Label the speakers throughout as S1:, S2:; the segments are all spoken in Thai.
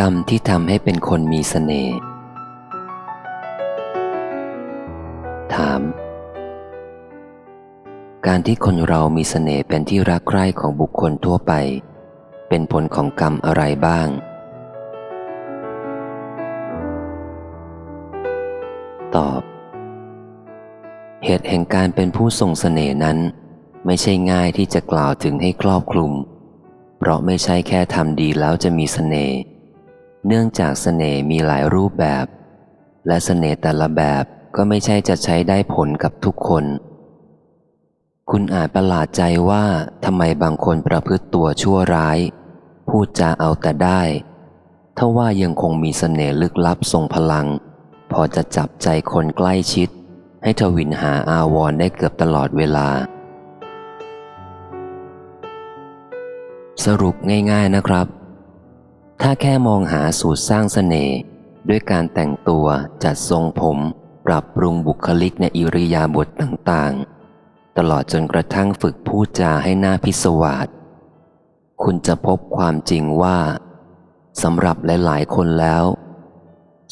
S1: กรรมที่ทำให้เป็นคนมีเสน่ห์ ถาม การที่คนเรามีเสน่ห์เป็นที่รักใคร่ของบุคคลทั่วไป เป็นผลของกรรมอะไรบ้าง ตอบ เหตุแห่งการเป็นผู้ทรงเสน่ห์นั้น ไม่ใช่ง่ายที่จะกล่าวถึงให้ครอบคลุม เพราะไม่ใช่แค่ทำดีแล้วจะมีเสน่ห์ เนื่องจากเสน่ห์มีหลายรูปแบบ และเสน่ห์แต่ละแบบก็ไม่ใช่จะใช้ได้ผลกับทุกคน คุณอาจประหลาดใจว่าทำไมบางคนประพฤติตัวชั่วร้าย พูดจาเอาแต่ได้ถ้าว่ายังคงมีเสน่ห์ลึกลับทรงพลัง พอจะจับใจคนใกล้ชิด ให้ทวินหาอาวรได้เกือบตลอดเวลา สรุปง่ายๆนะครับ ถ้าแค่มองหาสูตรสร้างเสน่ห์ด้วยการแต่งตัวจัดทรงผม ปรับปรุงบุคลิกในอิริยาบถต่างๆ ตลอดจนกระทั่งฝึกพูดจาให้หน้าพิศวาสคุณจะพบความจริงว่าสำหรับหลายๆ คนแล้ว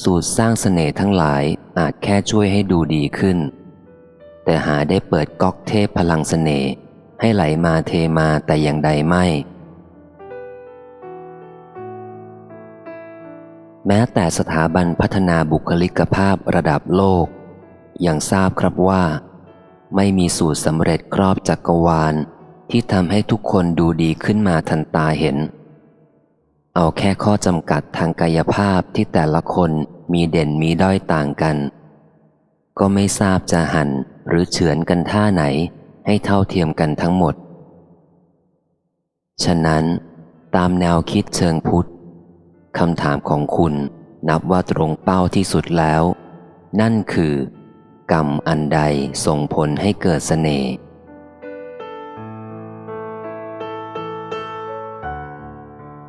S1: สูตรสร้างเสน่ห์ทั้งหลายอาจแค่ช่วยให้ดูดีขึ้น แต่หาได้เปิดก๊อกเทพพลังเสน่ห์ให้ไหลมาเทมาแต่อย่างใดไม่ แม้แต่สถาบันพัฒนาบุคลิกภาพระดับโลก ยังทราบครับว่า ไม่มีสูตรสำเร็จครอบจักกรวาล ที่ทำให้ทุกคนดูดีขึ้นมาทันตาเห็น เอาแค่ข้อจำกัดทางกายภาพที่แต่ละคนมีเด่นมีด้อยต่างกัน ก็ไม่ทราบจะหันหรือเฉือนกันท่าไหนให้เท่าเทียมกันทั้งหมด ฉะนั้น ตามแนวคิดเชิงพุทธ คำถามของคุณนับว่าตรงเป้าที่สุดแล้ว นั่นคือ กรรมอันใดส่งผลให้เกิดเสน่ห์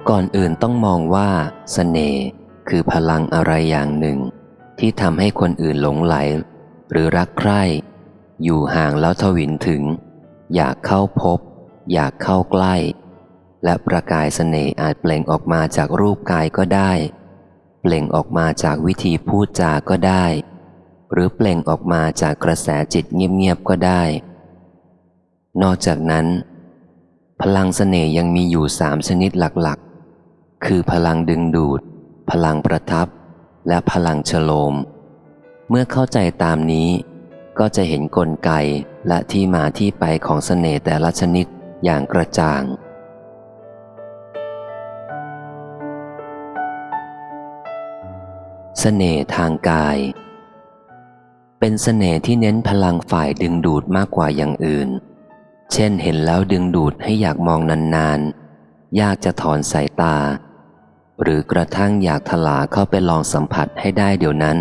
S1: ก่อนอื่นต้องมองว่าสเสน่ห์คือพลังอะไรอย่างหนึ่ง ที่ทำให้คนอื่นหลงไหล หรือรักใคร่อยู่ห่างแล้วทวินถึง อยากเข้าพบ อยากเข้าใกล้ และประกายสเสน่ห์อาจเปล่งออกมาจากรูปกายก็ได้ เปล่งออกมาจากวิธีพูดจาก็ได้ หรือเปล่งออกมาจากกระแสจิตเงียบๆก็ได้ นอกจากนั้น พลังสเสน่ห์ยังมีอยู่สามชนิดหลักๆ คือพลังดึงดูด พลังประทับ และพลังฉโลม เมื่อเข้าใจตามนี้ก็จะเห็นนกลไกและที่มาที่ไปของสเสน่ห์แต่ละชนิดอย่างกระจ่าง สน่ห์ทางกาย เป็นเสน่ห์ที่เน้นพลังฝ่ายดึงดูดมากกว่าอย่างอื่น เช่นเห็นแล้วดึงดูดให้อยากมองนานๆ ยากจะถอนสายตา หรือกระทั่งอยากถลาเข้าไปลองสัมผัสให้ได้เดี๋ยวนั้น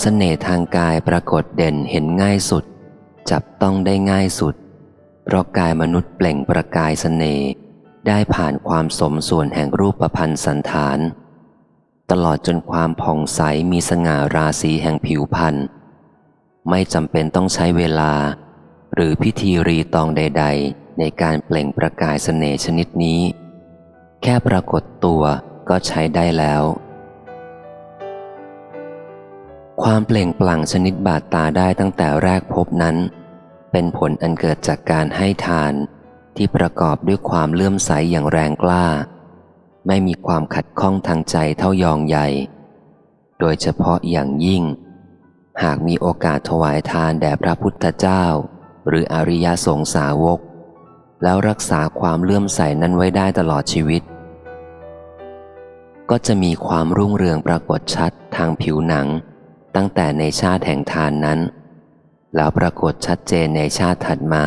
S1: เสน่ห์ทางกายปรากฏเด่นเห็นง่ายสุด จับต้องได้ง่ายสุด เพราะกายมนุษย์เปล่งประกายเสน่ห์ ได้ผ่านความสมส่วนแห่งรูปประพันธ์สันฐาน ตลอดจนความผ่องใสมีสง่าราศีแห่งผิวพันธ์ไม่จำเป็นต้องใช้เวลา หรือพิธีรีตองใด ๆ ในการเปล่งประกายเสน่ห์ชนิดนี้ แค่ปรากฏตัวก็ใช้ได้แล้ว ความเปล่งปลั่งชนิดบาดตาได้ตั้งแต่แรกพบนั้น เป็นผลอันเกิดจากการให้ทาน ที่ประกอบด้วยความเลื่อมใสอย่างแรงกล้า ไม่มีความขัดข้องทางใจเท่ายองใหญ่ โดยเฉพาะอย่างยิ่ง หากมีโอกาสถวายทานแด่พระพุทธเจ้า หรืออริยสงสาวก แล้วรักษาความเลื่อมใสนั้นไว้ได้ตลอดชีวิต ก็จะมีความรุ่งเรืองปรากฏชัดทางผิวหนัง ตั้งแต่ในชาติแห่งทานนั้น แล้วปรากฏชัดเจนในชาติถัดมา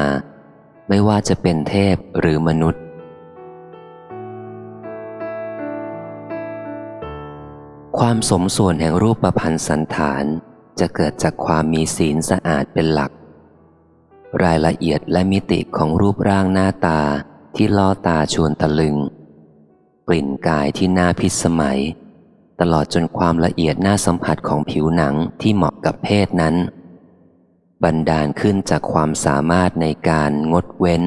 S1: ไม่ว่าจะเป็นเทพหรือมนุษย์ ความสมส่วนแห่งรูปประพันธ์สันฐานจะเกิดจากความมีศีลสะอาดเป็นหลัก รายละเอียดและมิติของรูปร่างหน้าตาที่ล่อตาชวนตะลึง กลิ่นกายที่น่าพิสมัย ตลอดจนความละเอียดน่าสัมผัสของผิวหนังที่เหมาะกับเพศนั้น บันดาลขึ้นจากความสามารถในการงดเว้น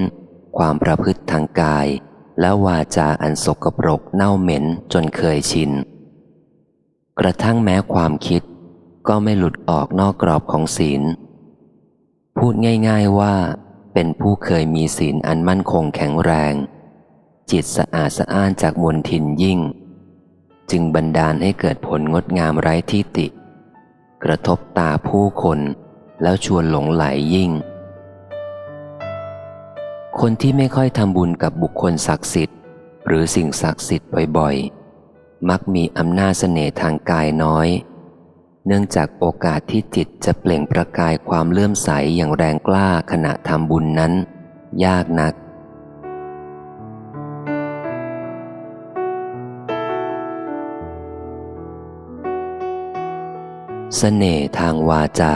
S1: ความประพฤติทางกาย และวาจาอันสกปรกเน่าเหม็นจนเคยชิน กระทั่งแม้ความคิด ก็ไม่หลุดออกนอกกรอบของศีล พูดง่ายๆว่า เป็นผู้เคยมีศีลอันมั่นคงแข็งแรง จิตสะอาดสะอ้านจากมวลทินยิ่ง จึงบันดาลให้เกิดผลงดงามไร้ที่ติ กระทบตาผู้คน แล้วชวนหลงไหลยิ่ง คนที่ไม่ค่อยทำบุญกับบุคคลศักดิ์สิทธิ์ หรือสิ่งศักดิ์สิทธิ์บ่อยๆ มักมีอำนาจเสน่ห์ทางกายน้อย เนื่องจากโอกาสที่จิตจะเปล่งประกายความเลื่อมใสอย่างแรงกล้าขณะทำบุญนั้น ยากนักเสน่ห์ทางวาจา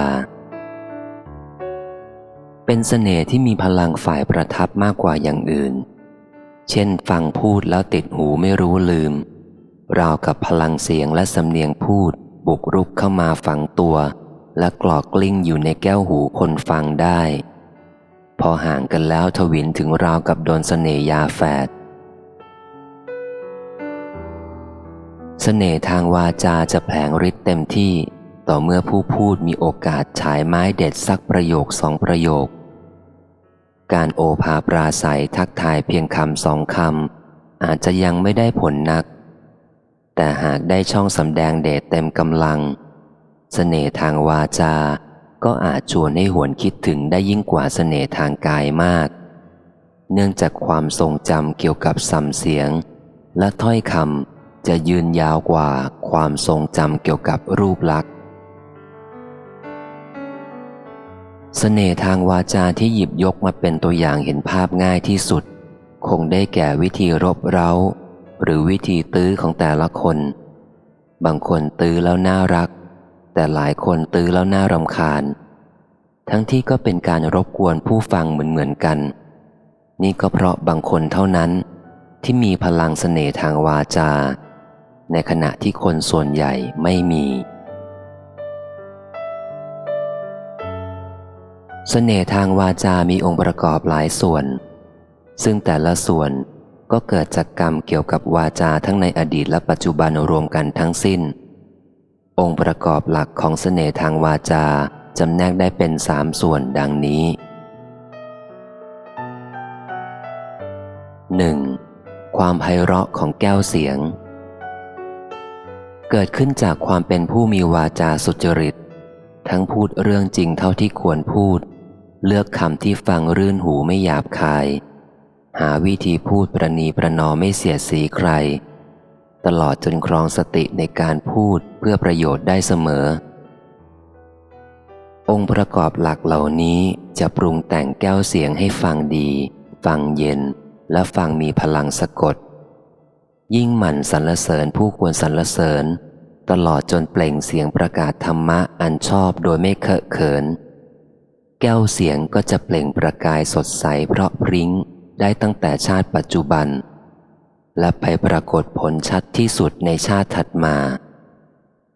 S1: เป็นเสน่ห์ที่มีพลังฝ่ายประทับมากกว่าอย่างอื่น เช่นฟังพูดแล้วติดหูไม่รู้ลืม ราวกับพลังเสียงและสำเนียงพูด บุกรุกเข้ามาฝังตัว และกรอกกลิ้งอยู่ในแก้วหูคนฟังได้ พอห่างกันแล้วทวินถึงราวกับโดนเสน่ห์ยาแฝดเสน่ห์ทางวาจาจะแผลงฤทธิ์เต็มที่ต่อเมื่อผู้พูดมีโอกาสฉายไม้เด็ดสักประโยคสองประโยค การโอภาปราศัยทักทายเพียงคำสองคำอาจจะยังไม่ได้ผลนัก แต่หากได้ช่องสำแดงเดชเต็มกำลังเสน่ห์ทางวาจาก็อาจชวนให้หวนคิดถึงได้ยิ่งกว่าเสน่ห์ทางกายมาก เนื่องจากความทรงจำเกี่ยวกับสำเสียง และถ้อยคำจะยืนยาวกว่าความทรงจำเกี่ยวกับรูปลักษณ สน่ห์ทางวาจาที่หยิบยกมาเป็นตัวอย่างเห็นภาพง่ายที่สุด คงได้แก่วิธีรบเร้า หรือวิธีตื้อของแต่ละคน บางคนตื้อแล้วน่ารัก แต่หลายคนตื้อแล้วน่ารำคาญ ทั้งที่ก็เป็นการรบกวนผู้ฟังเหมือนเหมือนกัน นี่ก็เพราะบางคนเท่านั้น ที่มีพลังเสน่ห์ทางวาจา ในขณะที่คนส่วนใหญ่ไม่มี สน่ห์ทางวาจามีองค์ประกอบหลายส่วน ซึ่งแต่ละส่วนก็เกิดจากกรรมเกี่ยวกับวาจาทั้งในอดีตและปัจจุบันรวมกันทั้งสิ้น องค์ประกอบหลักของเสน่ห์ทางวาจาจำแนกได้เป็นสามส่วนดังนี้ 1. ความไพเราะของแก้วเสียง เกิดขึ้นจากความเป็นผู้มีวาจาสุจริต ทั้งพูดเรื่องจริงเท่าที่ควรพูด เลือกคำที่ฟังรื่นหูไม่หยาบคาย หาวิธีพูดประนีประนอมไม่เสียสีใคร ตลอดจนครองสติในการพูดเพื่อประโยชน์ได้เสมอ องค์ประกอบหลักเหล่านี้จะปรุงแต่งแก้วเสียงให้ฟังดี ฟังเย็น และฟังมีพลังสะกด ยิ่งหมั่นสรรเสริญผู้ควรสรรเสริญ ตลอดจนเปล่งเสียงประกาศธรรมะอันชอบโดยไม่เคอะเขิน แก้วเสียงก็จะเปล่งประกายสดใสเพราะพริ้งได้ตั้งแต่ชาติปัจจุบัน และไปปรากฏผลชัดที่สุดในชาติถัดมา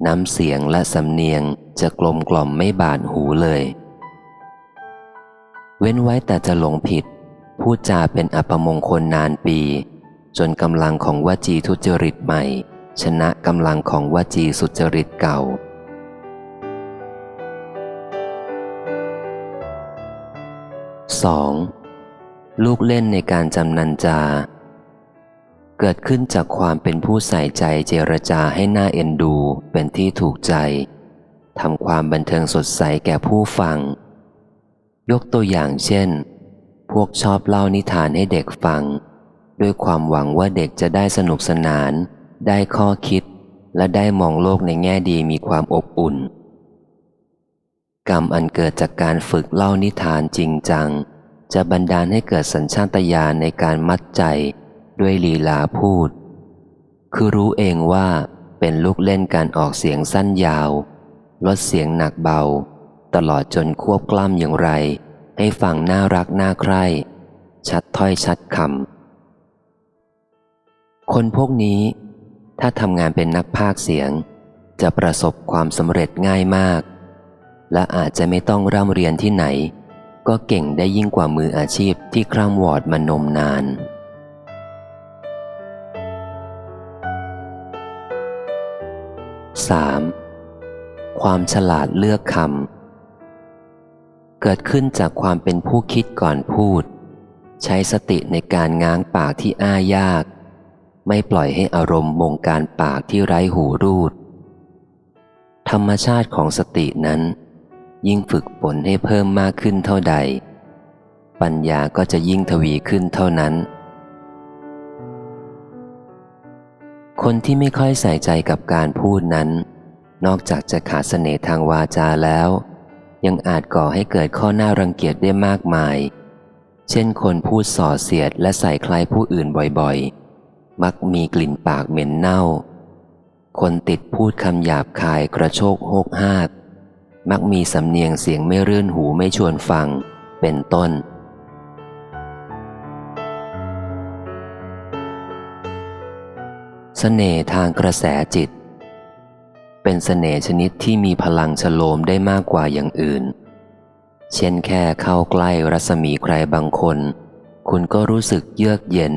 S1: น้ำเสียงและสำเนียงจะกลมกล่อมไม่บาดหูเลย เว้นไว้แต่จะหลงผิด พูดจาเป็นอัปมงคลนานปี จนกำลังของวจีทุจริตใหม่ ชนะกำลังของวจีสุจริตเก่า 2. ลูกเล่นในการจำนันจา เกิดขึ้นจากความเป็นผู้ใส่ใจเจรจาให้หน่าเอ็นดูเป็นที่ถูกใจทำความบันเทิงสดใสแก่ผู้ฟัง ยกตัวอย่างเช่น พวกชอบเล่านิทานให้เด็กฟัง ด้วยความหวังว่าเด็กจะได้สนุกสนาน ได้ข้อคิด และได้มองโลกในแง่ดีมีความอบอุ่น กรรมอันเกิดจากการฝึกเล่านิทานจริงจัง จะบันดาลให้เกิดสัญชาตญาณในการมัดใจด้วยลีลาพูด คือรู้เองว่าเป็นลูกเล่นการออกเสียงสั้นยาว ลดเสียงหนักเบา ตลอดจนควบกล้ำอย่างไร ให้ฟังน่ารักน่าใคร่ ชัดถ้อยชัดคำคนพวกนี้ ถ้าทำงานเป็นนักพากเสียง จะประสบความสำเร็จง่ายมาก และอาจจะไม่ต้องร่ำเรียนที่ไหน ก็เก่งได้ยิ่งกว่ามืออาชีพที่คร่ำวอดมานมนานสามความฉลาดเลือกคำเกิดขึ้นจากความเป็นผู้คิดก่อนพูด ใช้สติในการง้างปากที่อ้ายาก ไม่ปล่อยให้อารมณ์บงการปากที่ไร้หูรูด ธรรมชาติของสตินั้น ยิ่งฝึกฝนให้เพิ่มมากขึ้นเท่าใด ปัญญาก็จะยิ่งทวีขึ้นเท่านั้น คนที่ไม่ค่อยใส่ใจกับการพูดนั้น นอกจากจะขาดเสน่ห์ทางวาจาแล้ว ยังอาจก่อให้เกิดข้อหน้ารังเกียจได้มากมาย เช่นคนพูดส่อเสียดและใส่คล้ายผู้อื่นบ่อยๆ มักมีกลิ่นปากเหม็นเน่า คนติดพูดคำหยาบคายกระโชกโฮกฮาก มักมีสำเนียงเสียงไม่รื่นหูไม่ชวนฟัง เป็นต้น เสน่ห์ทางกระแสจิต เป็นเสน่ห์ชนิดที่มีพลังฉโลมได้มากกว่าอย่างอื่น เช่นแค่เข้าใกล้รัศมีใครบางคน คุณก็รู้สึกเยือกเย็น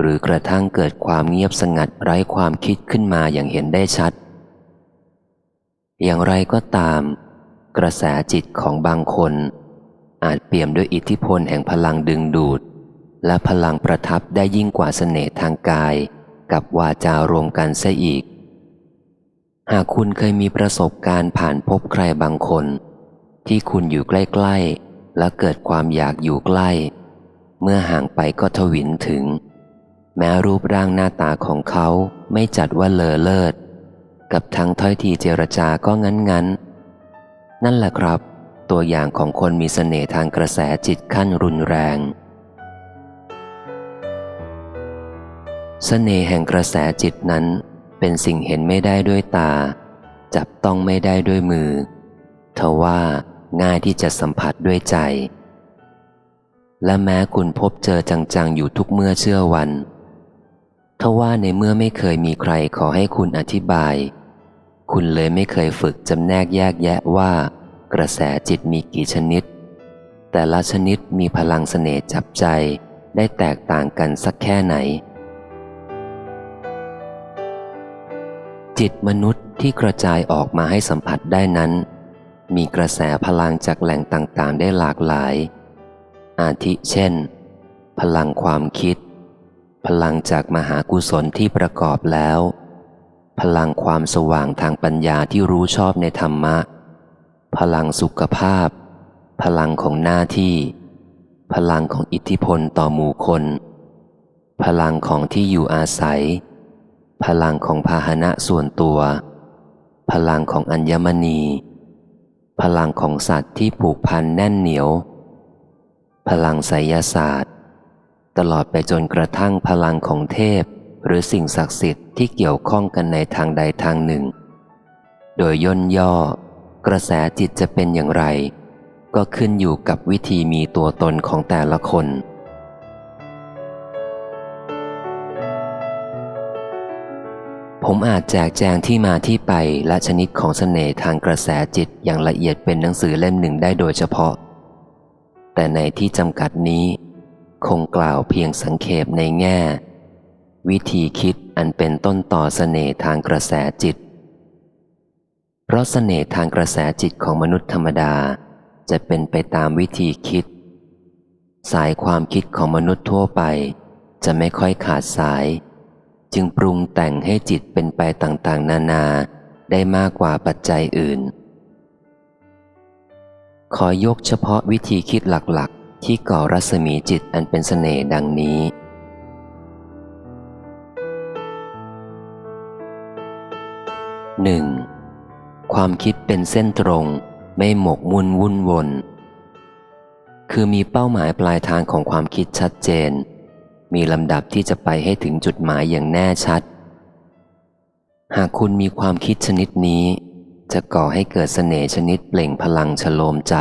S1: หรือกระทั่งเกิดความเงียบสงัดไร้ความคิดขึ้นมาอย่างเห็นได้ชัดอย่างไรก็ตาม กระแสจิตของบางคน อาจเปี่ยมด้วยอิทธิพลแห่งพลังดึงดูด และพลังประทับได้ยิ่งกว่าเสน่ห์ทางกาย กับวาจารวมกันเสียอีก หากคุณเคยมีประสบการณ์ผ่านพบใครบางคน ที่คุณอยู่ใกล้ ๆ และเกิดความอยากอยู่ใกล้ เมื่อห่างไปก็ทวินถึง แม้รูปร่างหน้าตาของเขาไม่จัดว่าเลอเลิศกับทั้งถ้อยทีเจรจาก็งั้นๆนั่ นั่นแหละครับ ตัวอย่างของคนมีเสน่ห์ทางกระแสจิตขั้นรุนแรงเสน่ห์แห่งกระแสจิตนั้น เป็นสิ่งเห็นไม่ได้ด้วยตา จับต้องไม่ได้ด้วยมือทว่าง่ายที่จะสัมผัสด้วยใจ และแม้คุณพบเจอจังๆ อยู่ทุกเมื่อเชื่อวันทว่าในเมื่อไม่เคยมีใครขอให้คุณอธิบาย คุณเลยไม่เคยฝึกจำแนกแยกแยะว่า กระแสจิตมีกี่ชนิด แต่ละชนิดมีพลังเสน่ห์จับใจได้แตกต่างกันสักแค่ไหน จิตมนุษย์ที่กระจายออกมาให้สัมผัสได้นั้น มีกระแสพลังจากแหล่งต่างๆ ได้หลากหลาย อาทิเช่น พลังความคิด พลังจากมหากุศลที่ประกอบแล้ว พลังความสว่างทางปัญญาที่รู้ชอบในธรรมะ พลังสุขภาพ พลังของหน้าที่ พลังของอิทธิพลต่อหมู่คน พลังของที่อยู่อาศัย พลังของพาหนะส่วนตัว พลังของอัญมณี พลังของสัตว์ที่ผูกพันแน่นเหนียว พลังไสยศาสตร์ ตลอดไปจนกระทั่งพลังของเทพ หรือสิ่งศักดิ์สิทธิ์ที่เกี่ยวข้องกันในทางใดทางหนึ่ง โดยย่นย่อ กระแสจิตจะเป็นอย่างไร ก็ขึ้นอยู่กับวิธีมีตัวตนของแต่ละคน ผมอาจแจกแจงที่มาที่ไปและชนิดของเสน่ห์ทางกระแสจิตอย่างละเอียดเป็นหนังสือเล่มหนึ่งได้โดยเฉพาะ แต่ในที่จำกัดนี้ คงกล่าวเพียงสังเขปในแง่ วิธีคิดอันเป็นต้นต่อเสน่ห์ทางกระแสจิต เพราะเสน่ห์ทางกระแสจิตของมนุษย์ธรรมดา จะเป็นไปตามวิธีคิด สายความคิดของมนุษย์ทั่วไป จะไม่ค่อยขาดสาย จึงปรุงแต่งให้จิตเป็นไปต่างๆ นานาได้มากกว่าปัจจัยอื่น ขอยกเฉพาะวิธีคิดหลักๆ ที่ก่อรัศมีจิตอันเป็นเสน่ห์ดังนี้ 1. ความคิดเป็นเส้นตรงไม่หมกมุ่นวุ่นวน คือมีเป้าหมายปลายทางของความคิดชัดเจน มีลำดับที่จะไปให้ถึงจุดหมายอย่างแน่ชัด หากคุณมีความคิดชนิดนี้ จะก่อให้เกิดเสน่ห์ชนิดเปล่งพลังฉโลมใจ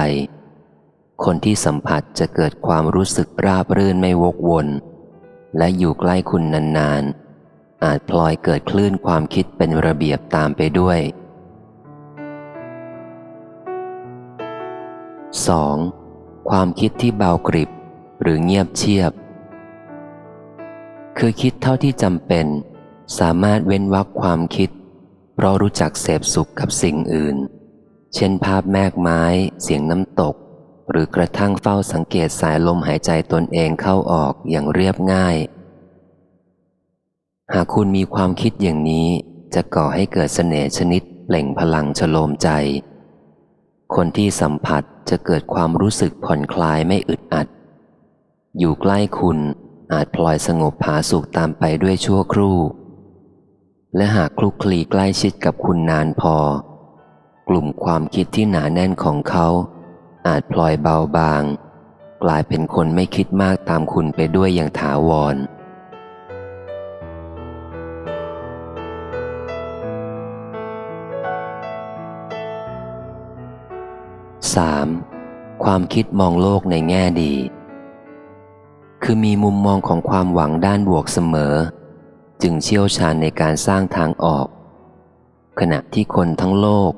S1: คนที่สัมผัสจะเกิดความรู้สึกราบรื่นไม่วกวน และอยู่ใกล้คุณนานๆ อาจพลอยเกิดคลื่นความคิดเป็นระเบียบตามไปด้วย 2. ความคิดที่เบากริบ หรือเงียบเชียบ คือคิดเท่าที่จำเป็น สามารถเว้นวักความคิด เพราะรู้จักเสพสุขกับสิ่งอื่น เช่นภาพแมกไม้ เสียงน้ำตก หรือกระทั่งเฝ้าสังเกตสายลมหายใจตนเองเข้าออกอย่างเรียบง่าย หากคุณมีความคิดอย่างนี้จะก่อให้เกิดเสน่ห์ชนิดเปล่งพลังฉโลมใจ คนที่สัมผัสจะเกิดความรู้สึกผ่อนคลายไม่อึดอัด อยู่ใกล้คุณอาจพลอยสงบผาสุขตามไปด้วยชั่วครู่ และหากคลุกคลีใกล้ชิดกับคุณนานพอ กลุ่มความคิดที่หนาแน่นของเขา อาจพลอยเบาบาง กลายเป็นคนไม่คิดมากตามคุณไปด้วยอย่างถาวร 3. ความคิดมองโลกในแง่ดี คือมีมุมมองของความหวังด้านบวกเสมอ จึงเชี่ยวชาญในการสร้างทางออก ขณะที่คนทั้งโลก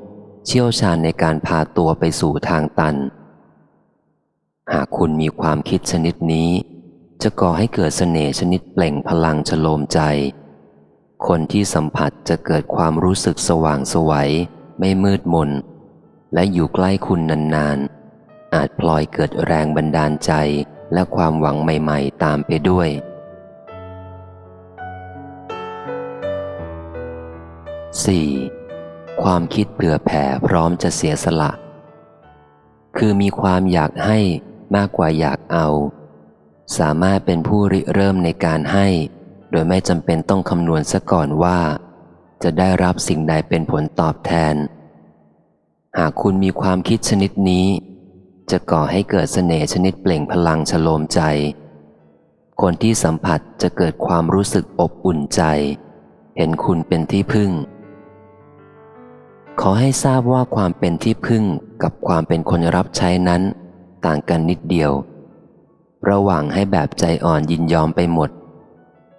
S1: เชี่ยวชาญในการพาตัวไปสู่ทางตัน หากคุณมีความคิดชนิดนี้ จะก่อให้เกิดเสน่ห์ชนิดเปล่งพลังฉโลมใจ คนที่สัมผัสจะเกิดความรู้สึกสว่างสวัยไม่มืดมน และอยู่ใกล้คุณนานๆ อาจพลอยเกิดแรงบันดาลใจและความหวังใหม่ๆ ตามไปด้วย 4. ความคิดเผื่อแผ่พร้อมจะเสียสละ คือมีความอยากให้มากกว่าอยากเอา สามารถเป็นผู้ริเริ่มในการให้ โดยไม่จำเป็นต้องคำนวณซะก่อนว่า จะได้รับสิ่งใดเป็นผลตอบแทน หากคุณมีความคิดชนิดนี้ จะก่อให้เกิดเสน่ห์ชนิดเปล่งพลังฉโลมใจ คนที่สัมผัสจะเกิดความรู้สึกอบอุ่นใจ เห็นคุณเป็นที่พึ่ง ขอให้ทราบว่าความเป็นที่พึ่งกับความเป็นคนรับใช้นั้น ต่างกันนิดเดียว ระหว่างให้แบบใจอ่อนยินยอมไปหมด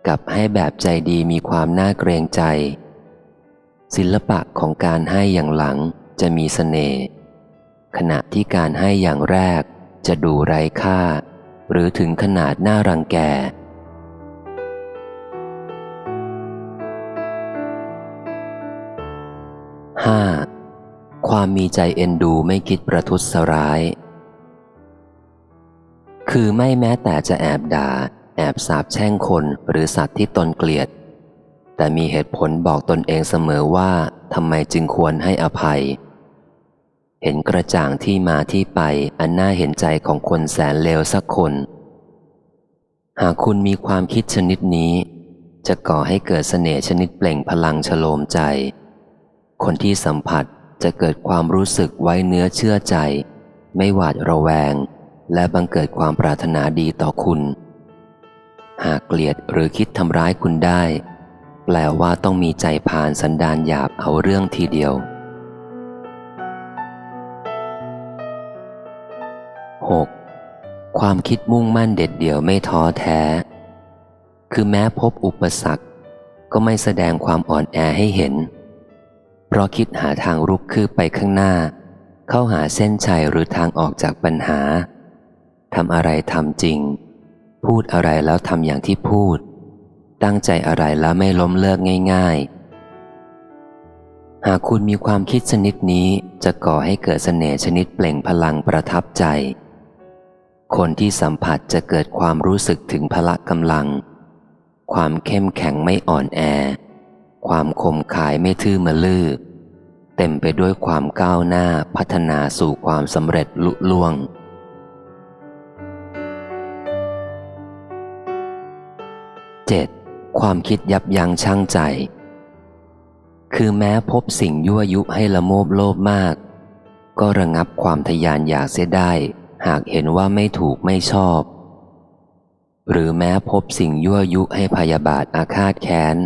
S1: กับให้แบบใจดีมีความน่าเกรงใจ ศิลปะของการให้อย่างหลัง จะมีสเสน่ห์ขณะที่การให้อย่างแรกจะดูไร้ค่า หรือถึงขนาดน่ารังแก 5. ความมีใจเอ็นดูไม่คิดประทุษร้าย คือไม่แม้แต่จะแอบด่า แอบสาบแช่งคนหรือสัตว์ที่ตนเกลียด แต่มีเหตุผลบอกตนเองเสมอว่าทำไมจึงควรให้อภัย เห็นกระจ่างที่มาที่ไปอันน่าเห็นใจของคนแสนเลวสักคน หากคุณมีความคิดชนิดนี้ จะก่อให้เกิดเสน่ห์ชนิดเปล่งพลังฉโลมใจ คนที่สัมผัสจะเกิดความรู้สึกไว้เนื้อเชื่อใจ ไม่หวาดระแวง และบังเกิดความปรารถนาดีต่อคุณ หากเกลียดหรือคิดทำร้ายคุณได้ แปลว่าต้องมีใจผ่านสันดานหยาบเอาเรื่องทีเดียว ความคิดมุ่งมั่นเด็ดเดี่ยวไม่ท้อแท้ คือแม้พบอุปสรรค ก็ไม่แสดงความอ่อนแอให้เห็น เพราะคิดหาทางรุกคืบไปข้างหน้า เข้าหาเส้นชัยหรือทางออกจากปัญหาทำอะไรทำจริง พูดอะไรแล้วทำอย่างที่พูด ตั้งใจอะไรแล้วไม่ล้มเลิกง่าย ๆ หากคุณมีความคิดชนิดนี้จะก่อให้เกิดเสน่ห์ชนิดเปล่งพลังประทับใจ คนที่สัมผัสจะเกิดความรู้สึกถึงพละกำลัง ความเข้มแข็งไม่อ่อนแอ ความคมขายไม่ทื่อมะลือเต็มไปด้วยความก้าวหน้าพัฒนาสู่ความสำเร็จลุล่วง 7. ความคิดยับยั้งชั่งใจ คือแม้พบสิ่งยั่วยุให้ละโมบโลภมาก ก็ระงับความทยานอยากเสียได้ หากเห็นว่าไม่ถูกไม่ชอบ หรือแม้พบสิ่งยั่วยุให้พยาบาทอาฆาตแค้น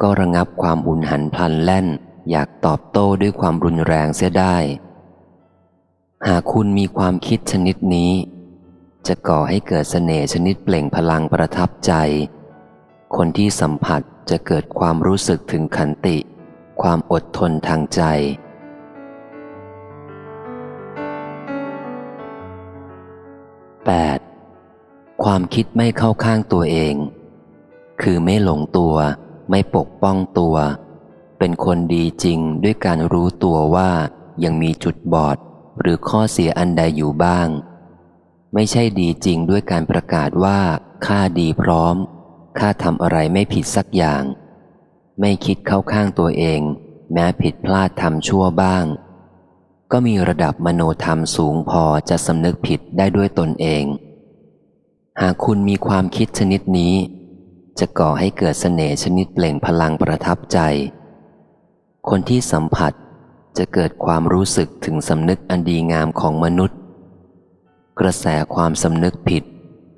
S1: ก็ระงับความหุนหันพลันแล่น อยากตอบโต้ด้วยความรุนแรงเสียได้ หากคุณมีความคิดชนิดนี้ จะก่อให้เกิดเสน่ห์ชนิดเปล่งพลังประทับใจ คนที่สัมผัสจะเกิดความรู้สึกถึงขันติ ความอดทนทางใจ 8. ความคิดไม่เข้าข้างตัวเอง คือไม่หลงตัวไม่ปกป้องตัว เป็นคนดีจริงด้วยการรู้ตัวว่ายังมีจุดบอด หรือข้อเสียอันใดอยู่บ้าง ไม่ใช่ดีจริงด้วยการประกาศว่าข้าดีพร้อมข้าทำอะไรไม่ผิดสักอย่าง ไม่คิดเข้าข้างตัวเอง แม้ผิดพลาดทำชั่วบ้าง ก็มีระดับมโนธรรมสูงพอจะสำนึกผิดได้ด้วยตนเอง หากคุณมีความคิดชนิดนี้ จะก่อให้เกิดเสน่ห์ชนิดเปล่งพลังประทับใจ คนที่สัมผัสจะเกิดความรู้สึกถึงสำนึกอันดีงามของมนุษย์ กระแสความสำนึกผิด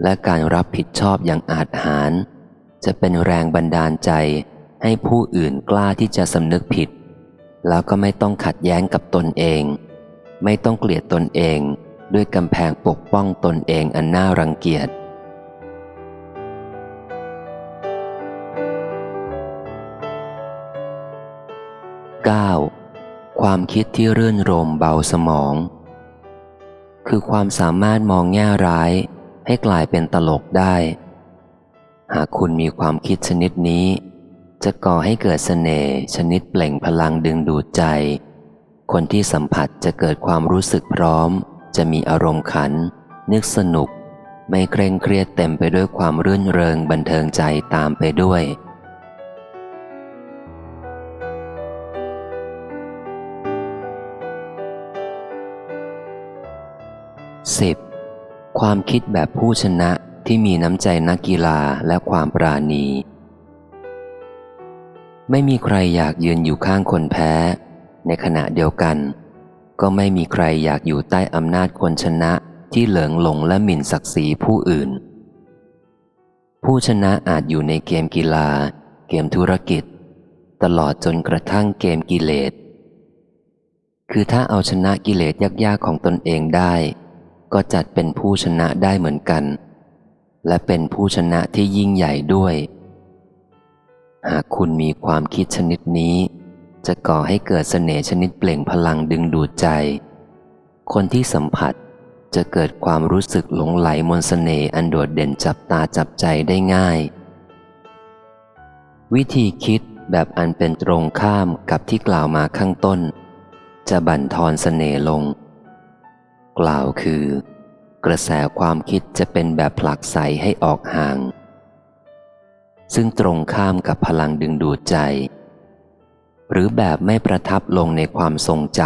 S1: และการรับผิดชอบอย่างอาจหาร จะเป็นแรงบันดาลใจให้ผู้อื่นกล้าที่จะสำนึกผิด แล้วก็ไม่ต้องขัดแย้งกับตนเอง ไม่ต้องเกลียดตนเอง ด้วยกำแพงปกป้องตนเองอันน่ารังเกียจ 9. ความคิดที่รื่นรมเบาสมอง คือความสามารถมองแง่ร้ายให้กลายเป็นตลกได้ หากคุณมีความคิดชนิดนี้ จะก่อให้เกิดเสน่ห์ชนิดเปล่งพลังดึงดูดใจ คนที่สัมผัสจะเกิดความรู้สึกพร้อม จะมีอารมณ์ขัน นึกสนุก ไม่เคร่งเครียดเต็มไปด้วยความรื่นเริงบันเทิงใจตามไปด้วย 10. ความคิดแบบผู้ชนะที่มีน้ำใจนักกีฬาและความปราณี ไม่มีใครอยากยืนอยู่ข้างคนแพ้ ในขณะเดียวกัน ก็ไม่มีใครอยากอยู่ใต้อำนาจคนชนะที่เหลิงหลงและหมิ่นศักดิ์ศรีผู้อื่น ผู้ชนะอาจอยู่ในเกมกีฬา เกมธุรกิจ ตลอดจนกระทั่งเกมกิเลส คือถ้าเอาชนะกิเลสยากๆของตนเองได้ ก็จัดเป็นผู้ชนะได้เหมือนกัน และเป็นผู้ชนะที่ยิ่งใหญ่ด้วย หากคุณมีความคิดชนิดนี้ จะก่อให้เกิดเสน่ห์ชนิดเปล่งพลังดึงดูดใจ คนที่สัมผัสจะเกิดความรู้สึกหลงไหลมนสเสน่ห์อันโดดเด่นจับตาจับใจได้ง่าย วิธีคิดแบบอันเป็นตรงข้ามกับที่กล่าวมาข้างต้น จะบั่นทอนเสน่ห์ลง กล่าวคือ กระแสความคิดจะเป็นแบบผลักไสให้ออกห่าง ซึ่งตรงข้ามกับพลังดึงดูดใจ หรือแบบไม่ประทับลงในความทรงจ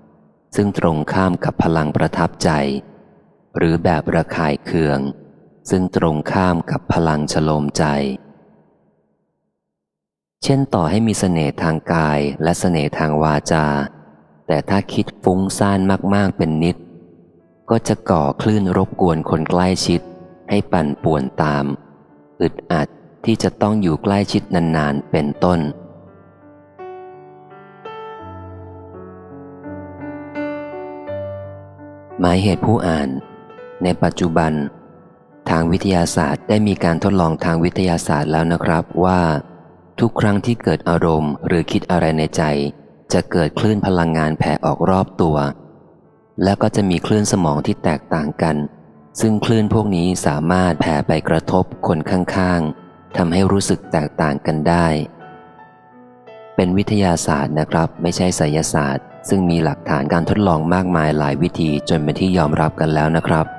S1: ำซึ่งตรงข้ามกับพลังประทับใจ หรือแบบระคายเคือง ซึ่งตรงข้ามกับพลังฉโลมใจ เช่นต่อให้มีเสน่ห์ทางกายและเสน่ห์ทางวาจา แต่ถ้าคิดฟุ้งซ่านมาก ๆ เป็นนิด ก็จะก่อคลื่นรบกวนคนใกล้ชิด ให้ปั่นป่วนตามอึดอัดที่จะต้องอยู่ใกล้ชิดนาน ๆ เป็นต้น หมายเหตุผู้อ่าน ในปัจจุบัน ทางวิทยาศาสตร์ได้มีการทดลองทางวิทยาศาสตร์แล้วนะครับว่า ทุกครั้งที่เกิดอารมณ์ หรือคิดอะไรในใจ จะเกิดคลื่นพลังงานแผ่ออกรอบตัว แล้วก็จะมีคลื่นสมองที่แตกต่างกัน ซึ่งคลื่นพวกนี้สามารถแผ่ไปกระทบคนข้างๆทำให้รู้สึกแตกต่างกันได้ เป็นวิทยาศาสตร์นะครับ ไม่ใช่ไสยศาสตร์ ซึ่งมีหลักฐานการทดลองมากมายหลายวิธีจนเป็นที่ยอมรับกันแล้วนะครับ